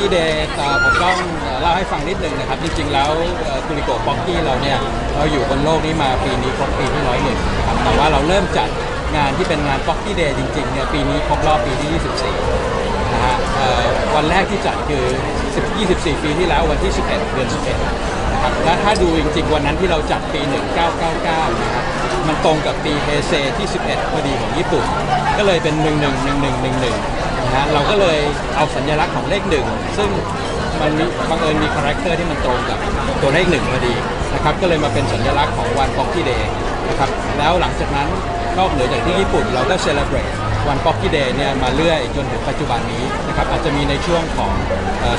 กี้เดย์ผมต้องเอ่อเล่าให้ฟังนิดหนึ่งนะครับ จริงๆ แล้วตุริโกป๊อกกี้เราเนี่ยเราอยู่บนโลกนี้มาปีนี้ครบปีที่ร้อยหนึ่งนะครับแต่ว่าเราเริ่มจัดงานที่เป็นงานป๊อกกี้เดย์จริงๆเนี่ยปีนี้ครบรอบปีที่ 24 นะฮะวันแรกที่จัดคือ 24 ปีที่แล้ววันที่ 11 เดือน 11 นะครับ และถ้าดูจริงๆ วันนั้นที่เราจัดปี 1999 นะครับมันตรงกับปีเฮเซที่ 11 พอดีของญี่ปุ่น ก็เลยเป็น 111111 นะฮะเราก็เลยเอาสัญลักษณ์ของเลขหนึ่งซึ่งมันมีบังเอิญมีคาแรคเตอร์ที่มันตรงกับตัวเลขหนึ่งพอดีนะครับก็เลยมาเป็นสัญลักษณ์ของวันป๊อกกี้เดย์นะครับแล้วหลังจากนั้นนอกเหนือจากที่ญี่ปุ่นเราก็เซเลบรตวันป๊อกกี้เดย์เนี่ยมาเรื่อยจนถึงปัจจุบันนี้นะครับอาจจะมีในช่วงของ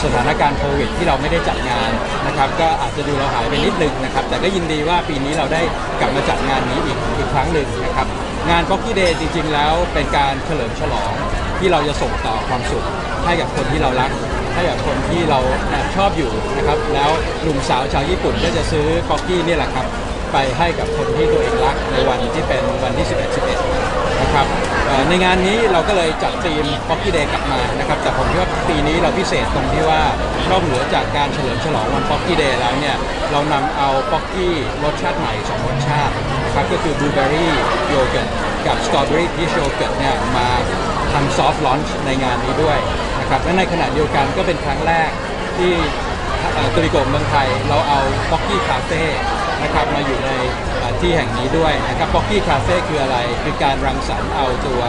สถานการณ์โควิดที่เราไม่ได้จัดงานนะครับก็อาจจะดูเราหายไปนิดนึงนะครับแต่ก็ยินดีว่าปีนี้เราได้กลับมาจัดงานนี้อีกอีกครั้งหนึ่งนะครับงานป๊อกกี้เดย์จริงๆแล้วเป็นการเฉลิมฉลอง ที่เราจะส่งต่อความสุขให้กับคนที่เรารัก ให้กับคนที่เราแอบชอบอยู่นะครับ แล้วหนุ่มสาวชาวญี่ปุ่นก็จะซื้อป๊อกกี้นี่แหละครับ ไปให้กับคนที่ตัวเองรักในวันที่เป็นวันที่ 11 11 นะครับในงานนี้เราก็เลยจัดธีมป๊อกกี้เดย์กลับมานะครับ แต่ผมคิดว่าปีนี้เราพิเศษตรงที่ว่านอกเหนือจากการเฉลิมฉลองวันป๊อกกี้เดย์แล้วเนี่ย เรานำเอาป๊อกกี้รสชาติใหม่สองรสชาตินะครับก็คือบลูเบอรี่โยเกิร์ตกับสตรอเบอรี่พีชโยเกิร์ตเนี่ยมา ทำซอฟต์ลอนช์ในงานนี้ด้วยนะครับและในขณะเดียวกันก็เป็นครั้งแรกที่ตุริโกเมืองไทย เราเอาป๊อกกี้คาเฟ่นะครับมาอยู่ในที่แห่งนี้ด้วยนะครับป๊อกกี้คาเฟ่คืออะไร คือการรังสรรค์เอาตัว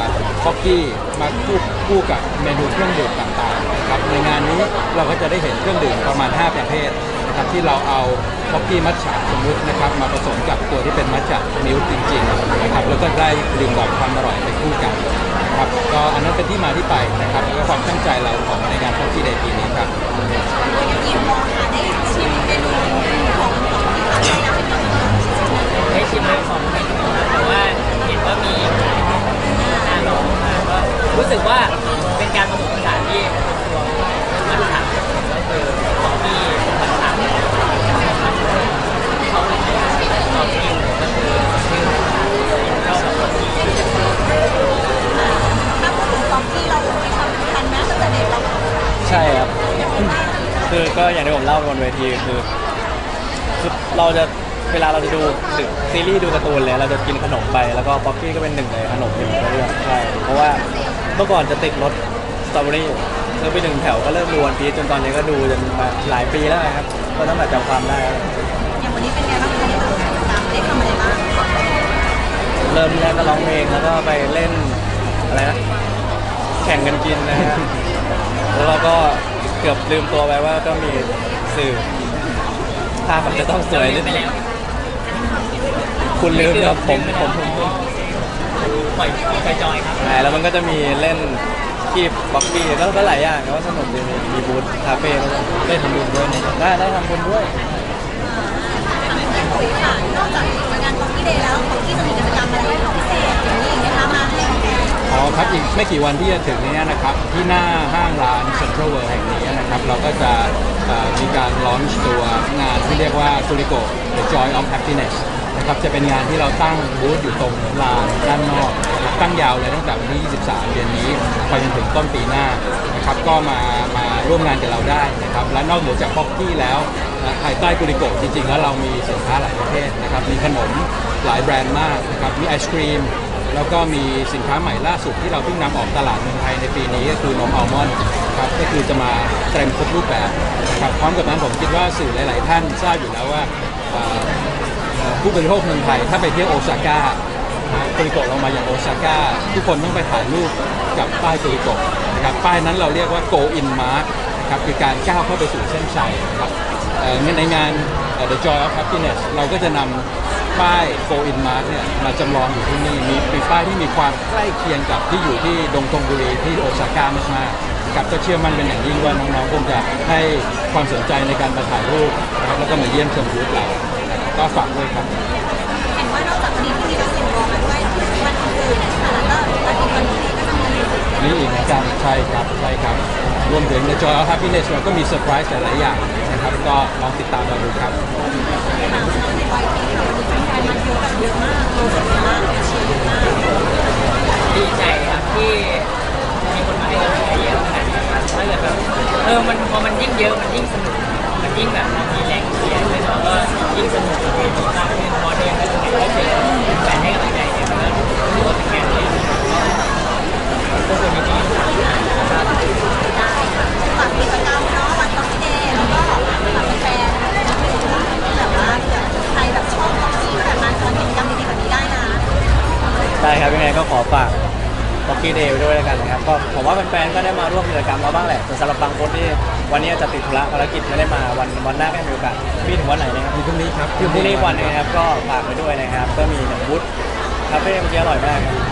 ป๊อกกี้มาคู่คู่กับเมนูเครื่องดื่มต่างๆนะครับในงานนี้เราก็จะได้เห็นเครื่องดื่มประมาณ 5 ประเภทนะครับที่เราเอาป๊อกกี้มัทฉะสมมุตินะครับมาผสมกับตัวที่เป็นมัทฉะมิลค์จริงๆนะครับแล้วก็ได้ดื่มด่ำความอร่อยไปคู่กัน ที่มาที่ไปนะครับแล้วก็ความตั้งใจเราของในการท่องเที่ยวในปีนี้ครับ ใช่ครับ คือก็อย่างที่ผมเล่าบนเวทีคือคือเราจะเวลาเราจะดูซีรีส์ดูการ์ตูนเลยเราจะกินขนมไปแล้วก็ป๊อกกี้ก็เป็นหนึ่งในขนมที่ผมเลือกใช่เพราะว่าเมื่อก่อนจะติดรสสตรอเบอรี่ซื้อไปหนึ่งแถวก็เริ่มดูวันพีชจนตอนนี้ก็ดูจนมาหลายปีแล้วครับก็ตั้งแต่จำความได้ อย่างวันนี้เป็นไงบ้างคะที่ทำงานตามได้ทำอะไรบ้างเริ่มแรกก็ร้องเพลงแล้วก็ไปเล่นอะไรนะแข่งกันกินนะฮะ แล้วเราก็เกือบลืมตัวไปว่าก็มีสื่อภาพมันจะต้องสวยนิดไปนึงแล้วคุณลืมครับผมผมผมผมปล่อยปล่อยจอยครับใช่แล้วมันก็จะมีเล่นคีบบ็อกกี้ก็ก็หลายอย่างก็สนุกดีมีมีบูธคาเฟ่ก็ได้ทำบุญด้วยได้ได้ทำบุญด้วยนอกจากงานป๊อกกี้เดย์แล้วป๊อกกี้จะมีกิจกรรมอะไรพิเศษอย่างนี้ ครับอีกไม่กี่วันที่จะถึงนี้นะครับที่หน้าห้างร้านเซ็นทรัลเวิลด์แห่งนี้นะครับเราก็จะเอ่อมีการลอนช์ตัวงานที่เรียกว่า t u r i c o The Joy of Happiness นะครับจะเป็นงานที่เราตั้งบูธอยู่ตรงลานด้านนอกนะครับตั้งยาวเลยตั้งแต่วันที่ 23 เดือนนี้ไปจนถึงต้นปีหน้านะครับก็มามาร่วมงานกับเราได้นะครับและนอกเหนือจากป๊อกกี้แล้วนะภายใต้กุริโกจริงๆ แล้วเรามีสินค้าหลายประเภทนะครับมีขนมหลายแบรนด์มากนะครับมีไอศครีม แล้วก็มีสินค้าใหม่ล่าสุดที่เราเพิ่งนำออกตลาดเมืองไทยในปีนี้ก็คือนมอัลมอนด์ครับก็คือจะมาเต็มครบรูปแบบนะครับพร้อมกับนั้นผมคิดว่าสื่อหลาย ๆ ท่านทราบอยู่แล้วว่าเอ่อเอ่อผู้บริโภคเมืองไทยถ้าไปเที่ยวโอซาก้าโตริโกะเรามาอย่างโอซาก้าทุกคนต้องไปถ่ายรูปกับป้ายโตริโกะนะครับป้ายนั้นเราเรียกว่า go in mark นะครับคือการก้าวเข้าไปสู่เส้นชัยนะครับ เอ่อในงาน The Joy of Happiness เราก็จะนำป้าย Go In Mark เนี่ยมาจำลองอยู่ที่นี่มีมีป้ายที่มีความใกล้เคียงกับที่อยู่ที่ดงตงบุรีที่โอซาก้ามากๆกับก็เชื่อมั่นเป็นอย่างยิ่งว่าน้องๆคงจะให้ความสนใจในการมาถ่ายรูปนะครับแล้วก็มาเยี่ยมชมบูธเรานะครับก็ฝากด้วยครับเห็นว่านอกจากวันนี้ที่มีเราเสียงร้องมาด้วยวันอื่นๆนะคะแล้วก็อาทิตย์วันนี้ก็จะมีนี่อีกเหมือนกันใช่ครับใช่ครับรวมถึง The Joy of Happiness เราก็มีเซอร์ไพรส์หลายๆอย่างนะ ครับก็ลองติดตามเราดูครับทางในวัยที่เรามีแฟนมาเยอะแบบเยอะมากเราสนใจมาเยอะมากดีใจครับที่มีคนมาให้กำลังใจเยอะขนาดนี้ครับถ้าเกิดแบบเออมันพอมันยิ่งเยอะมันยิ่งสนุกมันยิ่งแบบมีแรงเชียร์เลยเนาะก็ยิ่งสนุกกับเวทีมากขึ้นพอเดินไปตรงไหนก็เจอแฟนให้กำลังใจเนี่ยมันก็รู้สึกว่าเป็นงานที่ทุกคนมีดี ได้ค่ะฝากกิจกรรมเนาะวันท็อปเดย์แล้วก็ฝากแฟนๆแบบว่าใครแบบชอบท็อปปี้แบบมาทำกิจกรรมดีๆแบบนี้ได้นะ ได้ครับยังไง ก็ขอฝากบ็อกกี้เดย์ด้วยแล้วกันนะครับก็ผมว่าแฟนๆก็ได้มาร่วมกิจกรรมเราบ้างแหละแต่สำหรับบางคนที่วันนี้อาจจะติดธุระภารกิจไม่ได้มาวันวันหน้าก็มีโอกาสมีถึงวันไหนนะครับ มีพรุ่งนี้ครับ คือพรุ่งนี้วันหนึงนะครับก็ฝากไปด้วยนะครับ ก็มีอย่างบูธคาเฟ่เมื่อกี้อร่อยมากครับน้องๆนะครับ